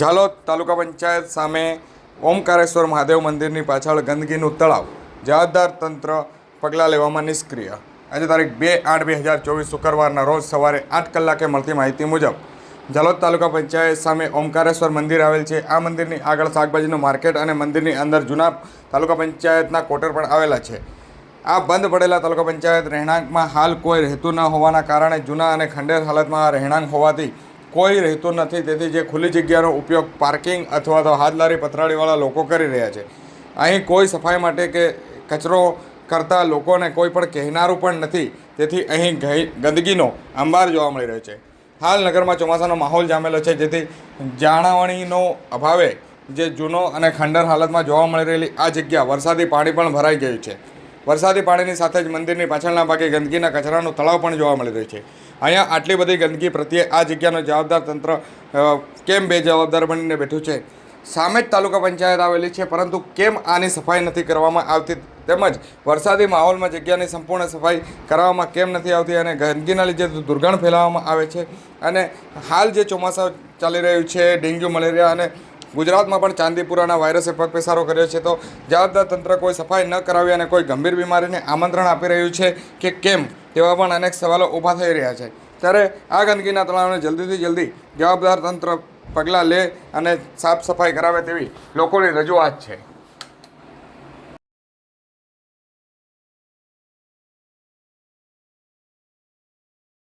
ઝાલોદ તાલુકા પંચાયત સામે ઓમકારેશ્વર મહાદેવ મંદિરની પાછળ ગંદકીનું તળાવ. જવાબદાર તંત્ર પગલાં લેવામાં નિષ્ક્રિય. આજે તારીખ બે આઠ બે હજાર ચોવીસ શુક્રવારના રોજ સવારે આઠ કલાકે મળતી માહિતી મુજબ ઝાલોદ તાલુકા પંચાયત સામે ઓમકારેશ્વર મંદિર આવેલ છે. આ મંદિરની આગળ શાકભાજીનું માર્કેટ અને મંદિરની અંદર જૂના તાલુકા પંચાયતના કોટર પણ આવેલા છે. આ બંધ પડેલા તાલુકા પંચાયત રહેણાંકમાં હાલ કોઈ રહેતું ન હોવાના કારણે જૂના અને ખંડેર હાલતમાં આ રહેણાંક હોવાથી કોઈ રહેતું નથી. તેથી જે ખુલ્લી જગ્યાનો ઉપયોગ પાર્કિંગ અથવા તો હાથલારી પથરાળીવાળા લોકો કરી રહ્યા છે. અહીં કોઈ સફાઈ માટે કે કચરો કરતા લોકોને કોઈ પણ કહેનારું પણ નથી. તેથી અહીં ગંદકીનો અંબાર જોવા મળી રહ્યો છે. હાલ નગરમાં ચોમાસાનો માહોલ જામેલો છે. જેથી જાળવણીનો અભાવે જે જૂનો અને ખંડર હાલતમાં જોવા મળી રહેલી આ જગ્યા વરસાદી પાણી પણ ભરાઈ ગયું છે. વરસાદી પાણીની સાથે જ મંદિરની પાછળના ભાગે ગંદકીના કચરાનું તળાવ પણ જોવા મળી રહ્યું છે. અહીંયા આટલી બધી ગંદકી પ્રત્યે આ જગ્યાનો જવાબદાર તંત્ર કેમ બેજવાબદાર બનીને બેઠું છે? સામે જ તાલુકા પંચાયત આવેલી છે, પરંતુ કેમ આની સફાઈ નથી કરવામાં આવતી? તેમજ વરસાદી માહોલમાં જગ્યાની સંપૂર્ણ સફાઈ કરવામાં કેમ નથી આવતી અને ગંદકીના લીધે દુર્ગંધ ફેલાવવામાં આવે છે? અને હાલ જે ચોમાસા ચાલી રહ્યું છે, ડેન્ગ્યુ, મલેરિયા અને ગુજરાતમાં પણ ચાંદીપુરાના વાયરસે પગપેસારો કર્યો છે, તો જવાબદાર તંત્ર કોઈ સફાઈ ન કરાવી અને કોઈ ગંભીર બીમારીને આમંત્રણ આપી રહ્યું છે કે કેમ? તેવા પણ અનેક સવાલો ઊભા થઈ રહ્યા છે. ત્યારે આ ગંદકીના તળાવને જલ્દીથી જલ્દી જવાબદાર તંત્ર પગલાં લે અને સાફ સફાઈ કરાવે તેવી લોકોની રજૂઆત છે.